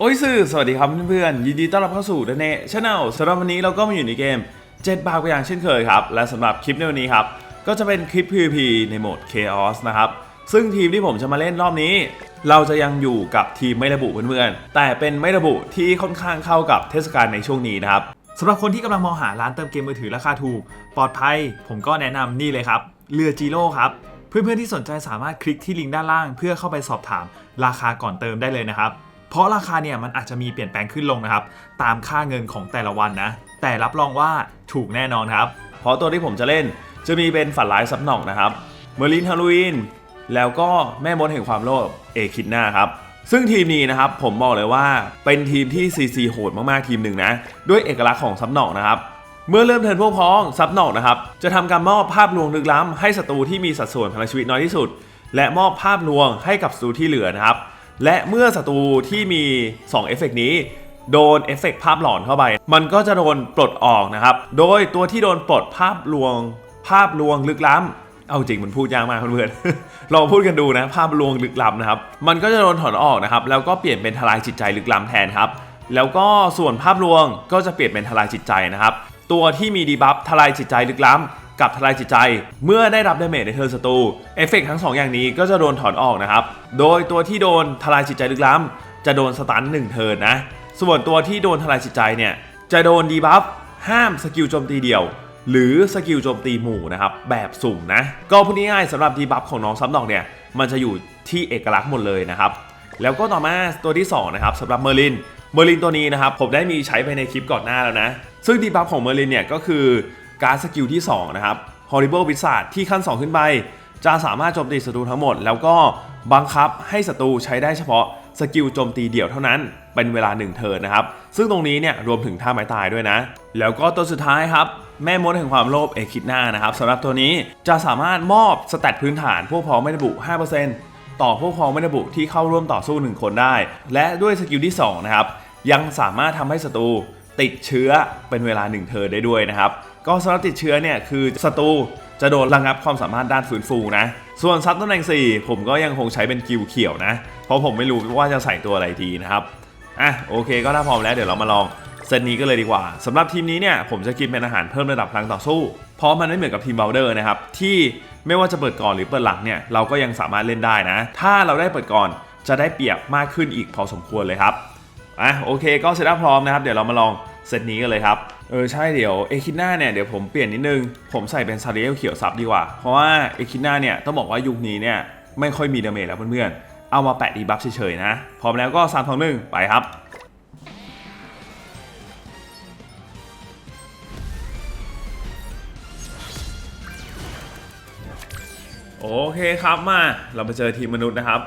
โอ้ยสื่อสวัสดีครับเพื่อนๆยินดีต้อนรับเข้าสู่เดเน่ชาแนลสำหรับวันนี้เราก็มาอยู่ในเกม7บาทอย่างเช่นเคยครับ และสำหรับคลิปในวันนี้ครับ ก็จะเป็นคลิป PVP ในโหมด Chaos นะครับ ซึ่งทีมที่ผมจะมาเล่นรอบนี้ เราจะยังอยู่กับทีมไม่ระบุเพื่อนๆ แต่เป็นไม่ระบุที่ค่อนข้างเข้ากับเทศกาลในช่วงนี้นะครับสำหรับคนที่กำลังมองหาร้านเติมเกมมือถือราคาถูกปลอดภัย ผมก็แนะนำนี่เลยครับเรือจีโร่ครับเพื่อนๆที่สนใจสามารถคลิกที่ลิงก์ด้านล่าง เพื่อเข้าไปสอบถามราคาก่อนเติมได้เลยนะครับ เพราะราคาเนี่ยมันอาจจะมีเปลี่ยนแปลงขึ้นลงนะครับ ตามค่าเงินของแต่ละวันนะ แต่รับรองว่าถูกแน่นอนครับ เพราะตัวที่ผมจะเล่นจะมีเป็นฝันร้ายซับหนองนะครับเมอร์ลินฮาโลวีนแล้วก็แม่มดแห่งความโลภเอคิดหน้าครับซึ่งทีมนี้นะครับผมบอกเลยว่าเป็นทีมที่ CC โหดมากๆทีมหนึ่งนะ ด้วยเอกลักษณ์ของซับหนองนะครับ เมื่อเริ่มเทินพวกพ้องซับหนอกนะครับ จะทำการมอบภาพลวงลึกล้ำให้ศัตรูที่มีสัดส่วนพลังชีวิตน้อยที่สุด และมอบภาพลวงให้กับศัตรูที่เหลือนะครับ และเมื่อศัตรูที่มี 2 เอฟเฟกต์นี้ โดนเอฟเฟกต์ภาพหลอนเข้าไป มันก็จะโดนปลดออกนะครับ โดยตัวที่โดนปลดภาพลวง ภาพลวงลึกล้ำเอาจริงมันพูดยากมากเพื่อนๆลองพูดกันดูนะ ภาพลวงลึกล้ำนะครับ มันก็จะโดนถอนออกนะครับ แล้วก็เปลี่ยนเป็นทลายจิตใจลึกล้ำแทนครับ แล้วก็ส่วนภาพลวงก็จะเปลี่ยนเป็นทลายจิตใจนะครับ ตัวที่มีดีบัฟทลายจิตใจลึกล้ำ กับทลายจิตใจ เมื่อได้รับดาเมจในเทิร์นศัตรูเอฟเฟกต์ทั้งสองอย่างนี้ก็จะโดนถอนออกนะครับ โดยตัวที่โดนทลายจิตใจลึกล้ำจะโดนสตันหนึ่งเทิร์นนะ ส่วนตัวที่โดนทลายจิตใจเนี่ยจะโดนดีบัฟห้ามสกิลโจมตีเดี่ยว หรือสกิลโจมตีหมู่นะครับแบบสุ่มนะ ก็พูดง่ายๆสำหรับดีบัฟของน้องซับดอกเนี่ยมันจะอยู่ที่เอกลักษณ์หมดเลยนะครับแล้วก็ต่อมาตัวที่2นะครับสำหรับเมอร์ลินเมอร์ลินตัวนี้นะครับผมได้มีใช้ไปในคลิปก่อนหน้าแล้วนะ ซึ่งดีบัฟของเมอร์ลินเนี่ยก็คือ การสกิลที่ 2 นะครับ Horrible Wizard ที่ขั้น 2 ขึ้นไป จะสามารถโจมตีศัตรูทั้งหมด แล้วก็บังคับให้ศัตรูใช้ได้เฉพาะสกิลโจมตีเดี่ยวเท่านั้นเป็นเวลา 1 เทิร์นนะครับ ซึ่งตรงนี้เนี่ยรวมถึงท่าไม้ตายด้วยนะ แล้วก็ตัวสุดท้ายครับ แม่มดแห่งความโลภเอคิดหน้านะครับสำหรับตัวนี้จะสามารถมอบสแตทพื้นฐานพวกพ้องไม่ระบุ 5%ต่อพวกพ้องไม่ระบุที่เข้าร่วมต่อสู้ 1 คนได้ และด้วยสกิลที่ 2 นะครับ ยังสามารถทำให้ศัตรูติดเชื้อเป็นเวลา 1 เทิร์นได้ด้วยนะครับ ก็สำหรับติดเชื้อเนี่ยคือศัตรูจะโดนระงับความสามารถด้านฟื้นฟูนะ ส่วนซับตำแหน่ง 4 ผมก็ยังคงใช้เป็นกิวเขียวนะ เพราะผมไม่รู้ว่าจะใส่ตัวอะไรดีนะครับ อะโอเคก็ถ้าพร้อมแล้วเดี๋ยวเรามาลองเซตนี้ก็เลยดีกว่าสำหรับทีมนี้เนี่ยผมจะกินเป็นอาหารเพิ่มระดับพลังต่อสู้ เพราะมันไม่เหมือนกับทีมเบลเดอร์นะครับที่ไม่ว่าจะเปิดก่อนหรือเปิดหลังเนี่ยเราก็ยังสามารถเล่นได้นะ ถ้าเราได้เปิดก่อนจะได้เปรียบมากขึ้นอีกพอสมควรเลยครับอะโอเคก็เซตอัพพร้อมนะครับ เดี๋ยวเรามาลอง เซตนี้กันเลยครับ เออใช่เดี๋ยวเอคิน่าเนี่ยเดี๋ยวผมเปลี่ยนนิดนึง ผมใส่เป็นซาเรียลเขียวซับดีกว่า เพราะว่าเอคิน่าเนี่ยต้องบอกว่ายุคนี้เนี่ยไม่ค่อยมีดาเมจแล้วเพื่อนๆ เอามาแปะดีบัฟเฉยๆนะ พร้อมแล้วก็3ามทองหนึ่งไปครับโอเคครับมาเราไปเจอทีมมนุษย์นะครับ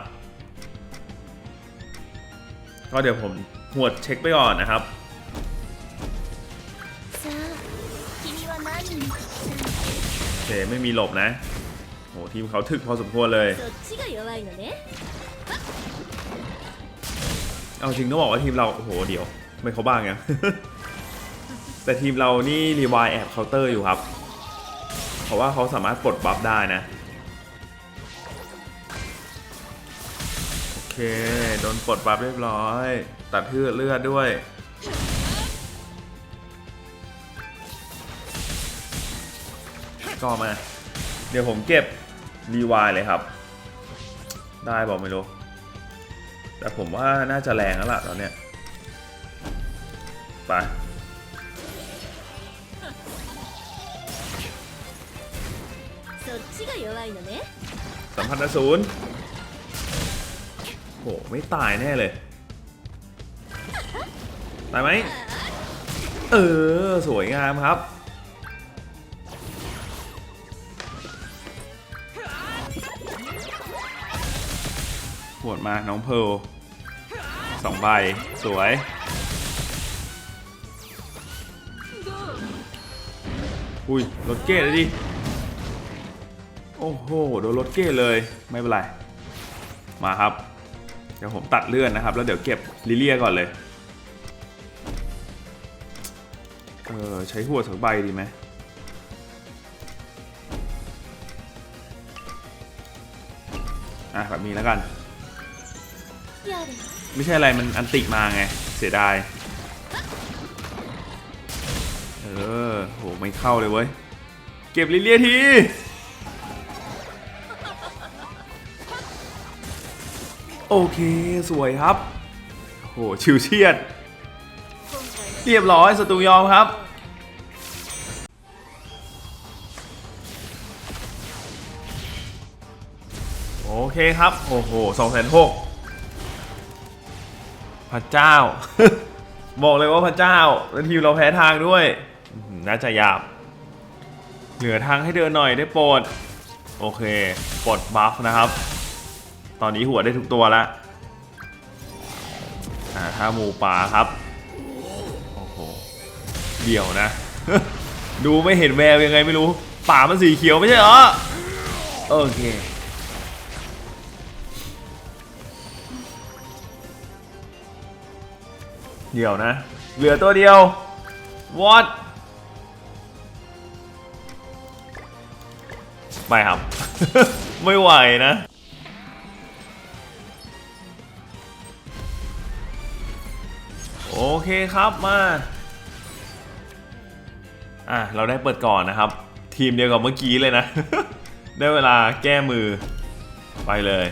ก็เดี๋ยวผมหวดเช็คไปก่อนนะครับ คไม่มีหลบนะโหทีมเขาถึกพอสมควรเลยเอาจริงต้องบอกว่าทีมเราโอ้โหเดี๋ยว ไม่เขาบ้างไงแต่ทีมเรานี่รีวายแอบเคาน์เตอร์อยู่ครับ เพราะว่าเขาสามารถปลดบัฟได้นะโอเคโดนปลดบัฟเรียบร้อย ตัดเลือดเลือดด้วย ก็มา เดี๋ยวผมเก็บรีวายเลยครับ ได้บอกไม่รู้ แต่ผมว่าน่าจะแรงแล้วล่ะตอนเนี้ยไปสัมพันธ์ศูนโหไม่ตายแน่เลย ตายไหม เออ สวยงามครับ หวดมาน้องเพลสองใบ สวยอุ้ยรถเก้เลยดิ โอ้โห โดนรถเก้เลยไม่เป็นไร มาครับ เดี๋ยวผมตัดเลื่อนนะครับ แล้วเดี๋ยวเก็บลิเลียก่อนเลย เออใช้หัวสักใบดีไหมอะแบบนี้แล้วกัน ไม่ใช่อะไรมันอันติมาไง เสียดาย เออโหไม่เข้าเลยเว้ย เก็บลิเลียที โอเคสวยครับ โหชิวเชียด เรียบร้อยศัตรูยอมครับโอเคครับ โอ้โหสองแสนหก พระเจ้า บอกเลยว่าพระเจ้า แล้วทีมเราแพ้ทางด้วย น่าจะหยาบ เหลือทางให้เดินหน่อยได้โปรด โอเค ปลดบัฟนะครับ ตอนนี้หัวได้ทุกตัวแล้วอ่าถ้าหมูป่าครับ โอ้โห เดี่ยวนะ ดูไม่เห็นแววยังไงไม่รู้ ป่ามันสีเขียวไม่ใช่เหรอ โอเค เดี๋ยวนะ เหลือตัวเดียว what ไม่ครับ ไม่ไหวนะ โอเคครับมา อะ เราได้เปิดก่อนนะครับ ทีมเดียวกับเมื่อกี้เลยนะ ได้เวลาแก้มือไปเลย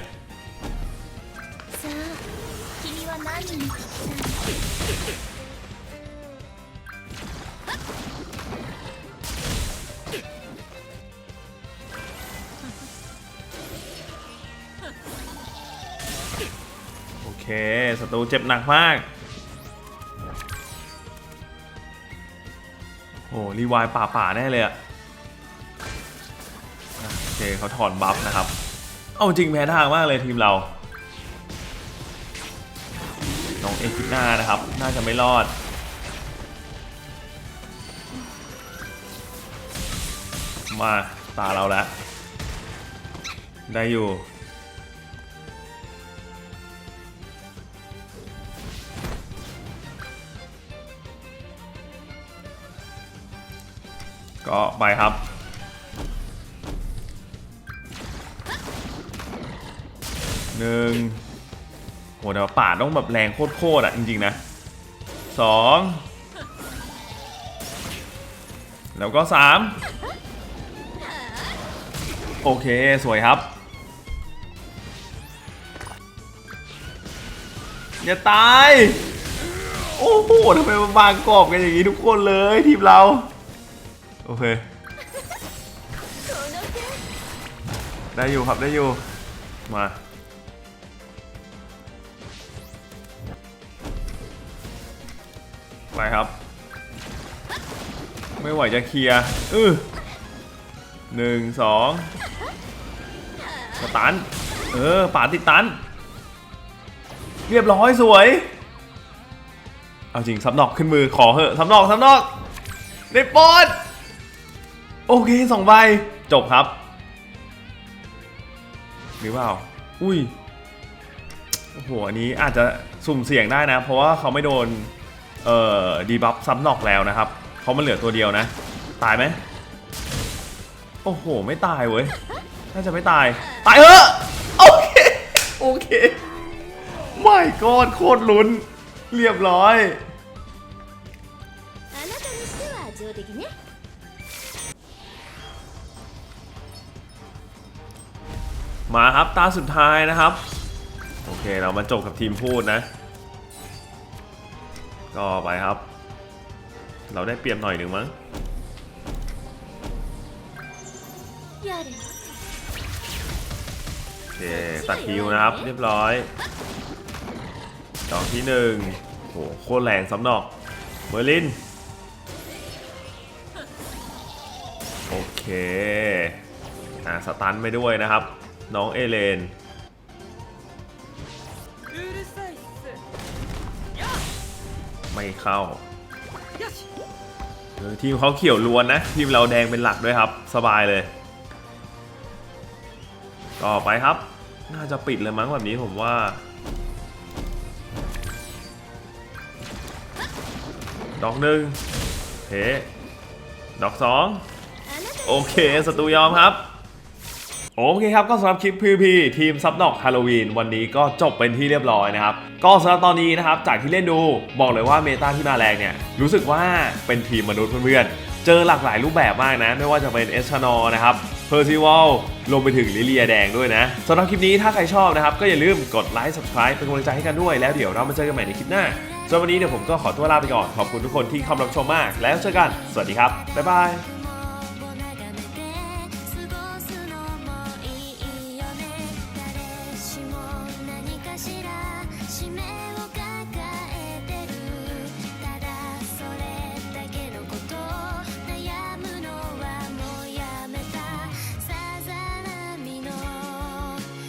ศัตรูเจ็บหนักมากโอ้รีวายป่าป่าๆแน่เลยอะโอเคเขาถอนบัฟนะครับ เอาจริงแพ้ทางมากเลยทีมเราน้องเอกิน่านะครับ น่าจะไม่รอด มาตาเราแล้ว ได้อยู่ ก็ไปครับ หนึ่งโหแต่ว่าป่าต้องแบบแรงโคตรๆอะจริง ๆ นะสองแล้วก็สามโอเค สวยครับ อย่าตาย โอ้โหทำไมมันบางกรอบกันอย่างนี้ทุกคนเลยทีมเรา โอเค ได้อยู่ครับได้อยู่ มาไปครับ ไม่ไหวจะเคลียร์เออหนึ่งสองสตัน เออป่าติดตัน เรียบร้อยสวย เอาจริงซับนอกขึ้นมือขอเหอะซับนอกซับนอกในปอน โอเคสองใบจบครับหรือเปล่า อุ้ย โอ้โห อันนี้อาจจะสุ่มเสี่ยงได้นะ เพราะว่าเขาไม่โดน เอ่อ ดีบัฟซ้ำนอกแล้วนะครับ เขามันเหลือตัวเดียวนะ ตายไหม โอ้โห ไม่ตายเว้ย น่าจะไม่ตาย ตายเถอโอเค โอเค ไม่กอดโคตรลุ้น เรียบร้อย มาครับตาสุดท้ายนะครับ โอเคเรามาจบกับทีมพูดนะ ก็ไปครับ เราได้เปรียบหน่อยหนึ่งมั้งโอเคตัดคิวนะครับ เรียบร้อยดอกที่หนึ่งโหโคตรแรงซ้ำดอกเบอร์ลินโอเคอ่าสตันไปด้วยนะครับ น้องเอเลน ไม่เข้าทีมเขาเขียวล้วนนะ ทีมเราแดงเป็นหลักด้วยครับ สบายเลย ต่อไปครับ น่าจะปิดเลยมั้งแบบนี้ผมว่า ดอกหนึ่งเฮดอกสองโอเคสตูยอมครับ โอเคครับก็สำหรับคลิป PVP ทีมซับดอกฮาโลวีนวันนี้ก็จบเป็นที่เรียบร้อยนะครับ ก็สำหรับตอนนี้นะครับจากที่เล่นดูบอกเลยว่าเมตาที่มาแรงเนี่ย รู้สึกว่าเป็นทีมมนุษย์เพื่อนๆ เจอหลากหลายรูปแบบมากนะ ไม่ว่าจะเป็นเอสชานอนะครับเพอร์ซิวอลรวมไปถึงลิเลียแดงด้วยนะสำหรับคลิปนี้ถ้าใครชอบนะครับ ก็อย่าลืมกดไลค์ subscribe เป็นกำลังใจให้กันด้วยแล้วเดี๋ยวเรามาเจอกันใหม่ในคลิปหน้าสำหรับวันนี้เดี๋ยวผมก็ขอตัวลาไปก่อนขอบคุณทุกคนที่เข้ามารับชมมาก แล้วเจอกันสวัสดีครับบ๊ายบาย